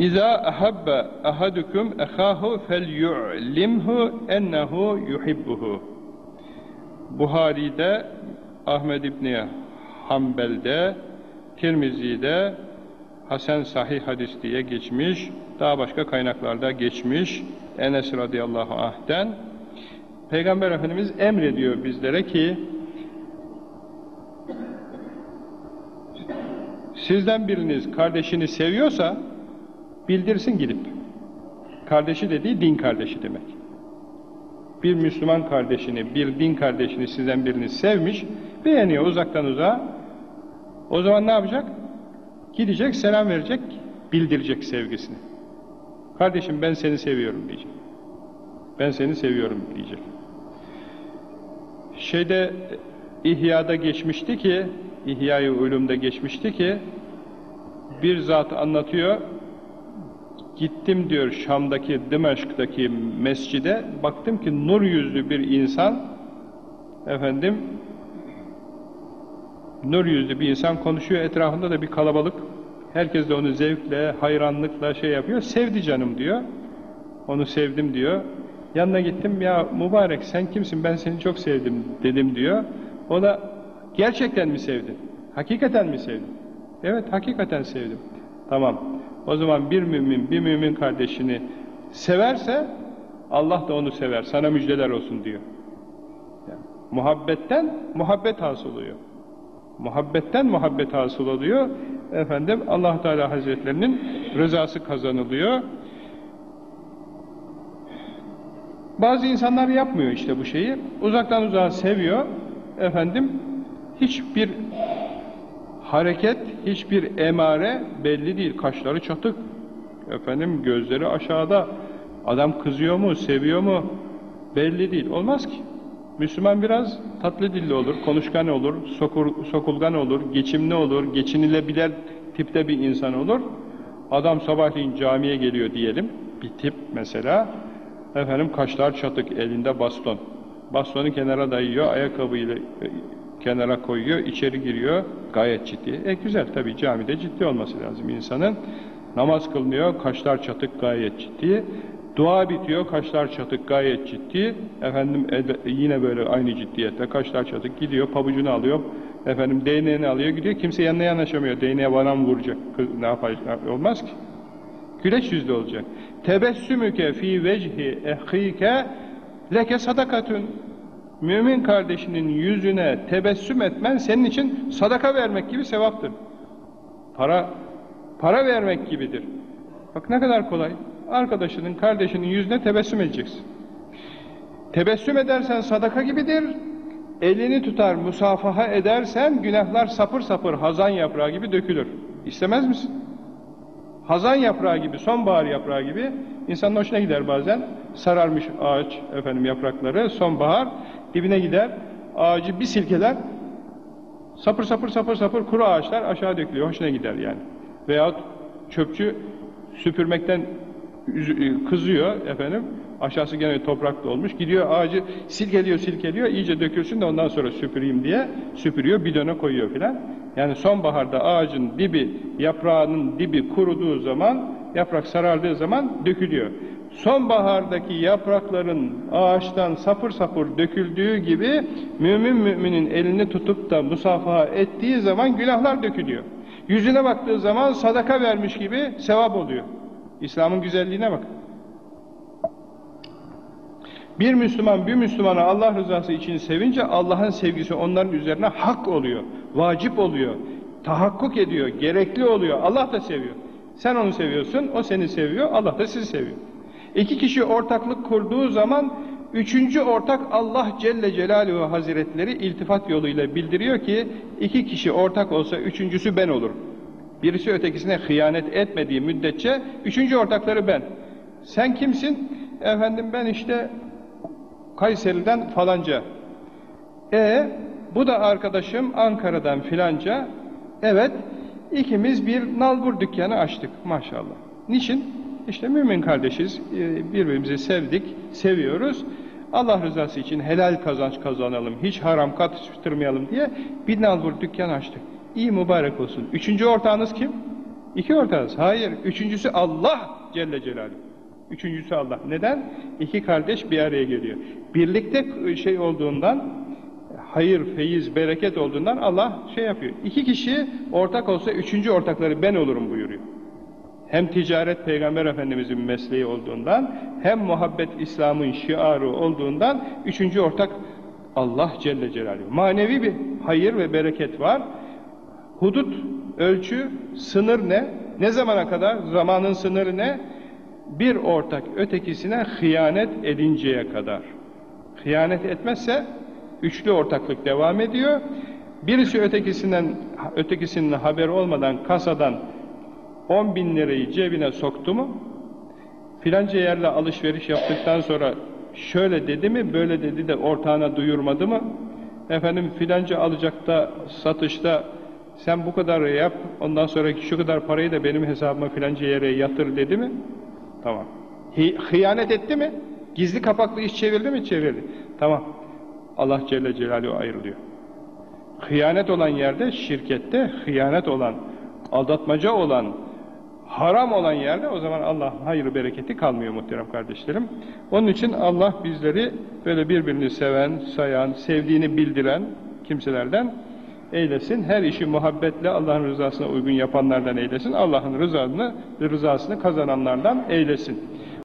İza ahabba ahadukum ehahu felyu'limhu ennehu yuhibbuhu. Buhari'de, Ahmed İbni Hanbel'de, Tirmizi'de Hasan Sahih hadis diye geçmiş, daha başka kaynaklarda geçmiş Enes radıyallahu anh'ten Peygamber Efendimiz emrediyor bizlere ki sizden biriniz kardeşini seviyorsa bildirsin gidip. Kardeşi dediği din kardeşi demek. Bir Müslüman kardeşini, bir din kardeşini sizden birini sevmiş, beğeniyor uzaktan uzağa. O zaman ne yapacak? Gidecek, selam verecek, bildirecek sevgisini. Kardeşim ben seni seviyorum diyecek. Ben seni seviyorum diyecek. Şeyde İhya'da geçmişti ki, İhya-i Ulum'da geçmişti ki, bir zat anlatıyor, gittim diyor Şam'daki, Dimeşk'taki mescide, baktım ki nur yüzlü bir insan, efendim, nur yüzlü bir insan konuşuyor, etrafında da bir kalabalık, herkes de onu zevkle, hayranlıkla şey yapıyor, sevdi canım diyor, onu sevdim diyor, yanına gittim, ya mübarek sen kimsin, ben seni çok sevdim dedim diyor, o da gerçekten mi sevdin, hakikaten mi sevdin, evet hakikaten sevdim, tamam, o zaman bir mümin, bir mümin kardeşini severse, Allah da onu sever, sana müjdeler olsun diyor. Yani, muhabbetten muhabbet hasıl oluyor muhabbetten muhabbet hasıl oluyor. Efendim Allah Teala Hazretlerinin rızası kazanılıyor. Bazı insanlar yapmıyor işte bu şeyi. Uzaktan uzağa seviyor. Efendim hiçbir hareket, hiçbir emare belli değil. Kaşları çatık. Efendim gözleri aşağıda. Adam kızıyor mu, seviyor mu belli değil. Olmaz ki. Müslüman biraz tatlı dilli olur, konuşkan olur, sokur, sokulgan olur, geçimli olur, geçinilebilen tipte bir insan olur. Adam sabahleyin camiye geliyor diyelim, bir tip mesela, efendim kaşlar çatık, elinde baston. Bastonu kenara dayıyor, ayakkabıyla kenara koyuyor, içeri giriyor, gayet ciddi. E güzel tabii camide ciddi olması lazım insanın. Namaz kılınıyor, kaşlar çatık, gayet ciddi. Dua bitiyor, kaşlar çatık, gayet ciddi. Efendim yine böyle aynı ciddiyette kaşlar çatık gidiyor, pabucunu alıyor, efendim değneğini alıyor, gidiyor. Kimse yanına yanaşamıyor. Değneğe mı vuracak? Ne yapacak? Olmaz ki. Güleç yüzlü olacak. Tebessümüke fi vecihi ehike leke sadakatün. Mümin kardeşinin yüzüne tebessüm etmen senin için sadaka vermek gibi sevaptır. Para para vermek gibidir. Bak ne kadar kolay arkadaşının, kardeşinin yüzüne tebessüm edeceksin. Tebessüm edersen sadaka gibidir, elini tutar, musafaha edersen günahlar sapır sapır hazan yaprağı gibi dökülür. İstemez misin? Hazan yaprağı gibi, sonbahar yaprağı gibi insanın hoşuna gider bazen. Sararmış ağaç efendim yaprakları, sonbahar dibine gider, ağacı bir silkeler, sapır sapır sapır sapır kuru ağaçlar aşağı dökülüyor, hoşuna gider yani. Veyahut çöpçü süpürmekten e, kızıyor efendim. Aşağısı gene topraklı olmuş. Gidiyor ağacı silkeliyor silkeliyor. iyice dökülsün de ondan sonra süpüreyim diye süpürüyor. Bidona koyuyor filan. Yani sonbaharda ağacın dibi, yaprağının dibi kuruduğu zaman, yaprak sarardığı zaman dökülüyor. Sonbahardaki yaprakların ağaçtan sapır sapır döküldüğü gibi mümin müminin elini tutup da musafaha ettiği zaman günahlar dökülüyor. Yüzüne baktığı zaman sadaka vermiş gibi sevap oluyor. İslam'ın güzelliğine bak. Bir Müslüman bir Müslümana Allah rızası için sevince Allah'ın sevgisi onların üzerine hak oluyor, vacip oluyor, tahakkuk ediyor, gerekli oluyor. Allah da seviyor. Sen onu seviyorsun, o seni seviyor, Allah da sizi seviyor. İki kişi ortaklık kurduğu zaman üçüncü ortak Allah Celle Celaluhu Hazretleri iltifat yoluyla bildiriyor ki iki kişi ortak olsa üçüncüsü ben olurum. Birisi ötekisine hıyanet etmediği müddetçe üçüncü ortakları ben. Sen kimsin? Efendim ben işte Kayseri'den falanca. E bu da arkadaşım Ankara'dan filanca. Evet ikimiz bir nalbur dükkanı açtık maşallah. Niçin? İşte mümin kardeşiz, e, birbirimizi sevdik, seviyoruz. Allah rızası için helal kazanç kazanalım, hiç haram katıştırmayalım diye bir nalbur dükkan açtık. İyi mübarek olsun. Üçüncü ortağınız kim? İki ortağız. Hayır. Üçüncüsü Allah Celle Celaluhu. Üçüncüsü Allah. Neden? İki kardeş bir araya geliyor. Birlikte şey olduğundan, hayır, feyiz, bereket olduğundan Allah şey yapıyor. İki kişi ortak olsa üçüncü ortakları ben olurum buyuruyor. Hem ticaret Peygamber Efendimizin mesleği olduğundan, hem muhabbet İslam'ın şiarı olduğundan, üçüncü ortak Allah Celle Celaluhu. Manevi bir hayır ve bereket var. Hudut, ölçü, sınır ne? Ne zamana kadar? Zamanın sınırı ne? Bir ortak ötekisine hıyanet edinceye kadar. Hıyanet etmezse üçlü ortaklık devam ediyor. Birisi ötekisinden ötekisinin haberi olmadan kasadan 10 bin lirayı cebine soktu mu, filanca yerle alışveriş yaptıktan sonra şöyle dedi mi, böyle dedi de ortağına duyurmadı mı, efendim filanca alacakta, satışta sen bu kadar yap, ondan sonraki şu kadar parayı da benim hesabıma filanca yere yatır dedi mi? Tamam. Hi hıyanet etti mi? Gizli kapaklı iş çevirdi mi? Çevirdi. Tamam. Allah Celle Celaluhu ayrılıyor. Hıyanet olan yerde, şirkette hıyanet olan, aldatmaca olan, haram olan yerde o zaman Allah hayır bereketi kalmıyor muhterem kardeşlerim. Onun için Allah bizleri böyle birbirini seven, sayan, sevdiğini bildiren kimselerden eylesin. Her işi muhabbetle Allah'ın rızasına uygun yapanlardan eylesin. Allah'ın rızasını, rızasını kazananlardan eylesin.